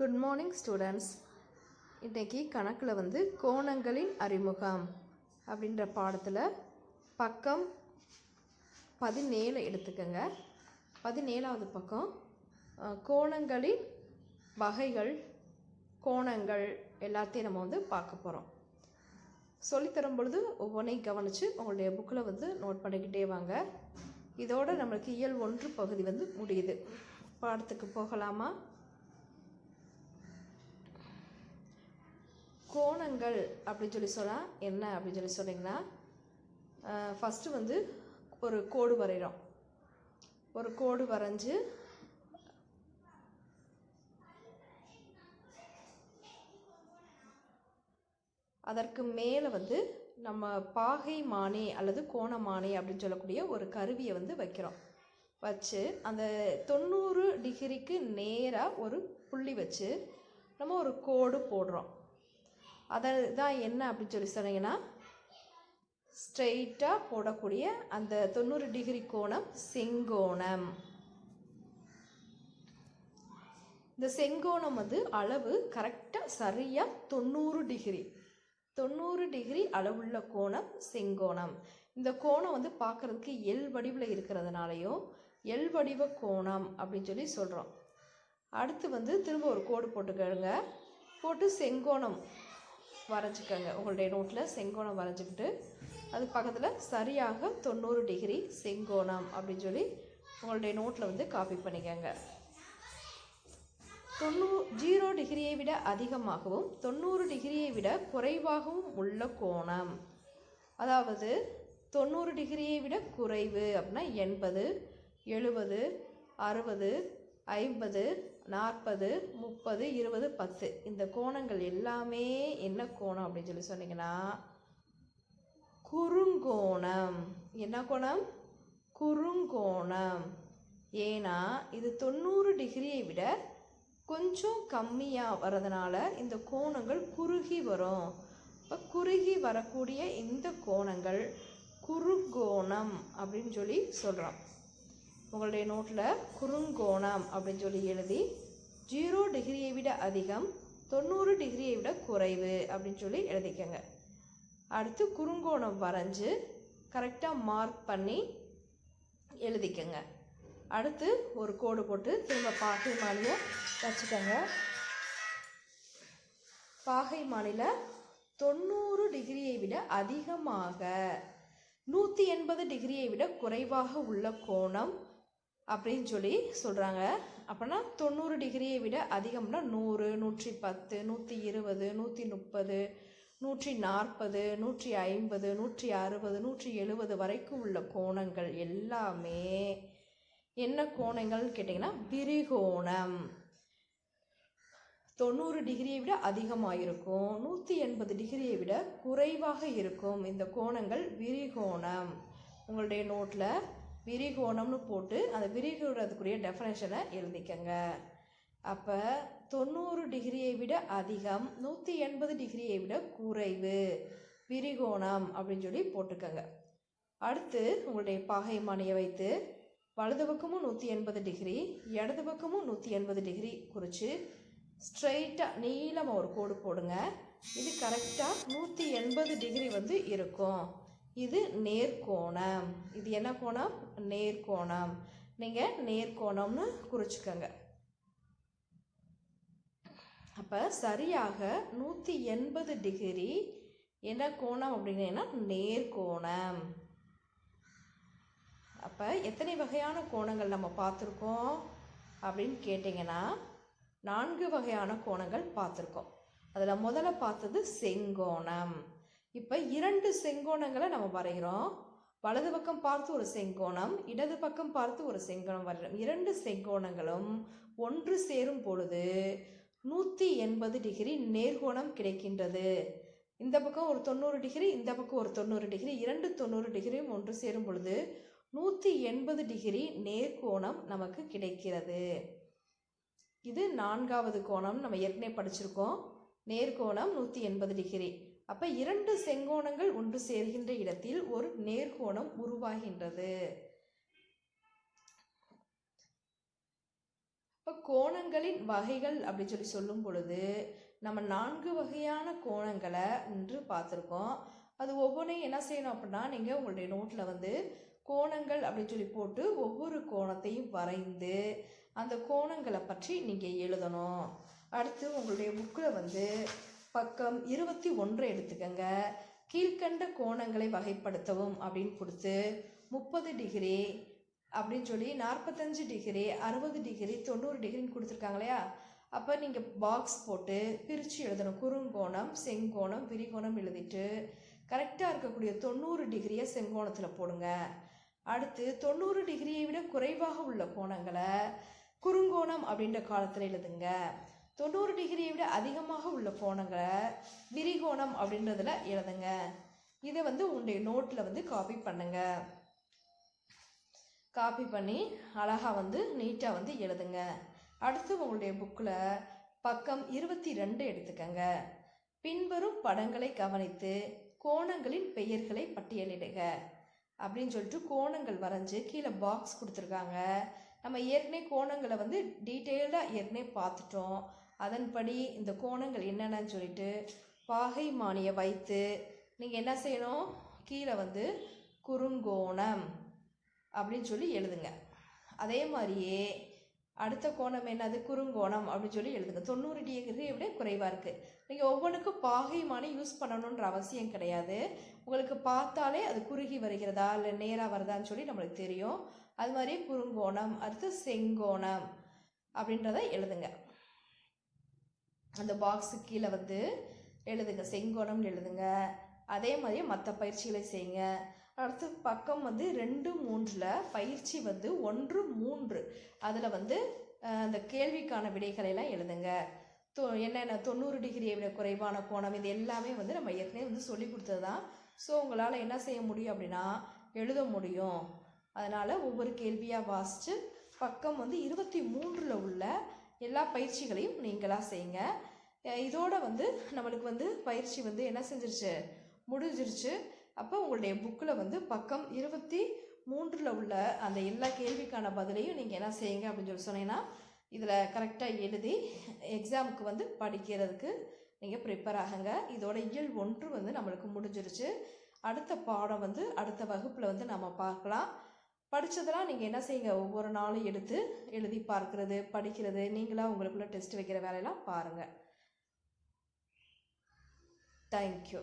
Good morning students இன்றைக்கி கணக்கில் வந்து கோணங்களின் அறிமுகம் அப்படின்ற பாடத்தில் பக்கம் பதினேழு எடுத்துக்கோங்க. பதினேழாவது பக்கம் கோணங்களின் வகைகள் கோணங்கள் எல்லாத்தையும் நம்ம வந்து பார்க்க போகிறோம் சொல்லித்தரும் பொழுது ஒவ்வொன்றையும் கவனித்து உங்களுடைய புக்கில் வந்து நோட் பண்ணிக்கிட்டே வாங்க. இதோட நம்மளுக்கு இயல் ஒன்று பகுதி வந்து முடியுது. பாடத்துக்கு போகலாமா? கோணங்கள் அப்படின்னு சொல்லி சொன்னால் என்ன அப்படின்னு சொல்லி சொன்னீங்கன்னா ஃபஸ்ட்டு வந்து ஒரு கோடு வரைகிறோம் ஒரு கோடு வரைஞ்சி அதற்கு மேலே வந்து நம்ம பாகை மானி அல்லது கோணமானி அப்படின்னு சொல்லக்கூடிய ஒரு கருவியை வந்து வைக்கிறோம். வச்சு அந்த தொண்ணூறு டிகிரிக்கு நேராக ஒரு புள்ளி வச்சு நம்ம ஒரு கோடு போடுறோம். அதை தான் என்ன அப்படின்னு சொல்லி சொன்னீங்கன்னா ஸ்ட்ரெயிட்டாக போடக்கூடிய அந்த தொண்ணூறு டிகிரி கோணம் செங்கோணம். இந்த செங்கோணம் வந்து அளவு கரெக்டாக சரியாக தொண்ணூறு டிகிரி தொண்ணூறு டிகிரி அளவுள்ள கோணம் செங்கோணம். இந்த கோணம் வந்து பார்க்குறதுக்கு எல் வடிவில் இருக்கிறதுனாலையும் எல் வடிவ கோணம் அப்படின்னு சொல்லி சொல்கிறோம் அடுத்து வந்து திரும்ப ஒரு கோடு போட்டுக்கோங்க. போட்டு செங்கோணம். வரைஞ்சிக்கோங்க. உங்களுடைய நோட்டில் செங்கோணம் வரைஞ்சிக்கிட்டு அது பக்கத்தில் சரியாக தொண்ணூறு டிகிரி செங்கோணம் அப்படின்னு சொல்லி உங்களுடைய நோட்டில் வந்து காப்பி பண்ணிக்கோங்க. தொண்ணூ ஜீரோ டிகிரியை விட அதிகமாகவும் தொண்ணூறு டிகிரியை விட குறைவாகவும் உள்ள கோணம். அதாவது தொண்ணூறு டிகிரியை விட குறைவு அப்படின்னா எண்பது எழுபது அறுபது ஐம்பது நாற்பது முப்பது இருபது பத்து. இந்த கோணங்கள் எல்லாமே என்ன கோணம் அப்படின்னு சொல்லி சொன்னீங்கன்னா குறுங்கோணம். என்ன கோணம்? குறுங்கோணம். ஏன்னா இது தொண்ணூறு டிகிரியை விட கொஞ்சம் கம்மியாக வரதுனால இந்த கோணங்கள் குறுகி வரும். இப்போ குறுகி வரக்கூடிய இந்த கோணங்கள் குறுங்கோணம் அப்படின்னு சொல்லி சொல்கிறோம் உங்களுடைய நோட்டில் குறுங்கோணம் அப்படின்னு சொல்லி எழுதி ஜீரோ டிகிரியை விட அதிகம் தொண்ணூறு டிகிரியை விட குறைவு அப்படின்னு சொல்லி எழுதிக்கங்க. அடுத்து குறுங்கோணம் வரைஞ்சு கரெக்டாக மார்க் பண்ணி எழுதிக்கங்க. அடுத்து ஒரு கோடு போட்டு திரும்ப பாகை மாலையை வச்சுக்கோங்க. பாகை மாலையில் தொண்ணூறு டிகிரியை விட அதிகமாக நூற்றி எண்பது டிகிரியை விட குறைவாக உள்ள கோணம் அப்படின்னு சொல்லி சொல்கிறாங்க அப்போனா தொண்ணூறு டிகிரியை விட அதிகம்னா நூறு நூற்றி பத்து நூற்றி இருபது நூற்றி முப்பது நூற்றி நாற்பது நூற்றி ஐம்பது நூற்றி அறுபது நூற்றி எழுபது வரைக்கும் உள்ள கோணங்கள் எல்லாமே என்ன கோணங்கள்னு கேட்டிங்கன்னா விரிகோணம். தொண்ணூறு டிகிரியை விட அதிகமாக இருக்கும் நூற்றி எண்பது டிகிரியை விட குறைவாக இருக்கும் இந்த கோணங்கள் விரிகோணம். உங்களுடைய நோட்டில் விரிகோணம்னு போட்டு அந்த விரிகோணத்துக்குரிய டெஃபனேஷனை எழுதிக்கங்க. அப்போ தொண்ணூறு டிகிரியை விட அதிகம் நூற்றி எண்பது டிகிரியை விட குறைவு. விரிகோணம் அப்படின்னு சொல்லி போட்டுக்கங்க. அடுத்து உங்களுடைய பாகை மானியை வைத்து வலது பக்கமும் நூற்றி எண்பது டிகிரி இடது பக்கமும் நூற்றி எண்பது டிகிரி குறித்து ஸ்ட்ரைட்டாக நீளமாக ஒரு கோடு போடுங்க. இது கரெக்டாக நூற்றி எண்பது டிகிரி வந்து இருக்கும். இது நேர்கோணம். இது என்ன கோணம்? நேர்கோணம். நீங்கள் நேர்கோணம்னு குறிச்சிக்கோங்க. அப்போ சரியாக நூற்றி எண்பது டிகிரி என்ன கோணம் அப்படின்னா நேர்கோணம். அப்போ எத்தனை வகையான கோணங்கள் நம்ம பார்த்துருக்கோம் அப்படின்னு கேட்டிங்கன்னா நான்கு வகையான கோணங்கள் பார்த்துருக்கோம். அதில் முதல்ல பார்த்தது செங்கோணம். இப்போ இரண்டு செங்கோணங்களை நம்ம வரைகிறோம். வலது பக்கம் பார்த்து ஒரு செங்கோணம் இடது பக்கம் பார்த்து ஒரு செங்கோணம் வரைகிறோம். இரண்டு செங்கோணங்களும் ஒன்று சேரும் பொழுது நூற்றி எண்பது டிகிரி நேர்கோணம் கிடைக்கின்றது. இந்த பக்கம் ஒரு தொண்ணூறு டிகிரி இந்த பக்கம் ஒரு தொண்ணூறு டிகிரி இரண்டு தொண்ணூறு டிகிரியும் ஒன்று சேரும் பொழுது நூற்றி எண்பது டிகிரி நேர்கோணம் நமக்கு கிடைக்கிறது. இது நான்காவது கோணம். நம்ம ஏற்கனவே படிச்சிருக்கோம். நேர்கோணம் நூற்றி எண்பது டிகிரி. அப்போ இரண்டு செங்கோணங்கள் ஒன்று சேர்கின்ற இடத்தில் ஒரு நேர்கோணம் உருவாகின்றது. இப்போ கோணங்களின் வகைகள் அப்படின்னு சொல்லி சொல்லும் பொழுது நம்ம நான்கு வகையான கோணங்களை இன்று பார்த்துருக்கோம். அது ஒவ்வொன்றையும் என்ன செய்யணும் அப்படின்னா நீங்கள் உங்களுடைய நோட்டில் வந்து கோணங்கள் அப்படின்னு சொல்லி போட்டு ஒவ்வொரு கோணத்தையும் வரைந்து அந்த கோணங்களை பற்றி நீங்கள் எழுதணும். அடுத்து உங்களுடைய புக்கில் வந்து பக்கம் இருபத்தி ஒன்று எடுத்துக்கங்க. கீழ்கண்ட கோணங்களை வகைப்படுத்தவும் அப்படின்னு கொடுத்து முப்பது டிகிரி அப்படின்னு சொல்லி நாற்பத்தஞ்சு டிகிரி அறுபது டிகிரி தொண்ணூறு டிகிரின்னு கொடுத்துருக்காங்க இல்லையா? அப்போ நீங்கள் பாக்ஸ் போட்டு பிரித்து எழுதணும். குறுங்கோணம் செங்கோணம் விரிகோணம் எழுதிட்டு கரெக்டாக இருக்கக்கூடிய தொண்ணூறு டிகிரியை செங்கோணத்தில் போடுங்க. அடுத்து தொண்ணூறு டிகிரியை விட குறைவாக உள்ள கோணங்களை குறுங்கோணம் அப்படின்ற காலத்தில் எழுதுங்க. தொண்ணூறு டிகிரியை விட அதிகமாக உள்ள கோணங்களை விரிகோணம் அப்படின்றதில் எழுதுங்க. இதை வந்து உங்களுடைய நோட்டில் வந்து காப்பி பண்ணுங்க. காப்பி பண்ணி அழகாக வந்து நீட்டாக வந்து எழுதுங்க. அடுத்து உங்களுடைய புக்கில் பக்கம் இருபத்தி ரெண்டு எடுத்துக்கங்க. பின்வரும் படங்களை கவனித்து கோணங்களின் பெயர்களை பட்டியலிடுக. அப்படின்னு சொல்லிட்டு கோணங்கள் வரைஞ்சி கீழே பாக்ஸ் கொடுத்துருக்காங்க. நம்ம ஏற்கனவே கோணங்களை வந்து டீட்டெயில்டாக ஏற்கனவே பார்த்துட்டோம். அதன்படி இந்த கோணங்கள் என்னென்னு சொல்லிட்டு பாகை மானியை வைத்து நீங்கள் என்ன செய்யணும்? கீழே வந்து குறுங்கோணம் அப்படின்னு சொல்லி எழுதுங்க. அதே மாதிரியே அடுத்த கோணம் என்னது? குறுங்கோணம் அப்படின்னு சொல்லி எழுதுங்க. தொண்ணூறு டிகிரி விட குறைவாக இருக்குது நீங்கள் ஒவ்வொன்றுக்கும் பாகை மானி யூஸ் பண்ணணுன்ற அவசியம் கிடையாது. உங்களுக்கு பார்த்தாலே அது குறுகி வருகிறதா? இல்லை நேராக வருதான்னு சொல்லி நம்மளுக்கு தெரியும். அது மாதிரி குறுங்கோணம் அடுத்து செங்கோணம் அப்படின்றத எழுதுங்க. அந்த பாக்ஸு கீழே வந்து எழுதுங்க. செங்கோணம் எழுதுங்க. அதே மாதிரியே மற்ற பயிற்சிகளை செய்யுங்க. அடுத்து பக்கம் வந்து ரெண்டு மூன்றில் பயிற்சி வந்து ஒன்று மூன்று. அதில் வந்து அந்த கேள்விக்கான விடைகளை எல்லாம் எழுதுங்க. தொ என்னென்ன தொண்ணூறு டிகிரியை விட குறைவான கோணம் இது எல்லாமே வந்து நம்ம ஏற்கனவே வந்து சொல்லி கொடுத்தது தான் ஸோ உங்களால் என்ன செய்ய முடியும் அப்படின்னா எழுத முடியும். அதனால் ஒவ்வொரு கேள்வியாக வாசித்து பக்கம் வந்து இருபத்தி மூன்றில் உள்ள எல்லா பயிற்சிகளையும் நீங்களாக செய்யுங்க. இதோட வந்து நம்மளுக்கு வந்து பயிற்சி வந்து என்ன செஞ்சிருச்சு? முடிஞ்சிருச்சு. அப்போ உங்களுடைய புக்கில் வந்து பக்கம் இருபத்தி மூன்றில் உள்ள அந்த எல்லா கேள்விக்கான பதிலையும் நீங்கள் என்ன செய்யுங்க அப்படின்னு சொல்லி சொன்னீங்கன்னா இதில் கரெக்டாக எழுதி எக்ஸாமுக்கு வந்து படிக்கிறதுக்கு நீங்கள் ப்ரிப்பேர் ஆகுங்க. இதோட இயல் ஒன்று வந்து நம்மளுக்கு முடிஞ்சிருச்சு. அடுத்த பாடம் வந்து அடுத்த வகுப்பில் வந்து நம்ம பார்க்கலாம். படித்ததெல்லாம் நீங்கள் என்ன செய்யுங்க? ஒவ்வொரு நாளும் எடுத்து எழுதி பார்க்குறது படிக்கிறது. நீங்களாக உங்களுக்குள்ள டெஸ்ட் வைக்கிற வேலையெல்லாம் பாருங்கள் தேங்க்யூ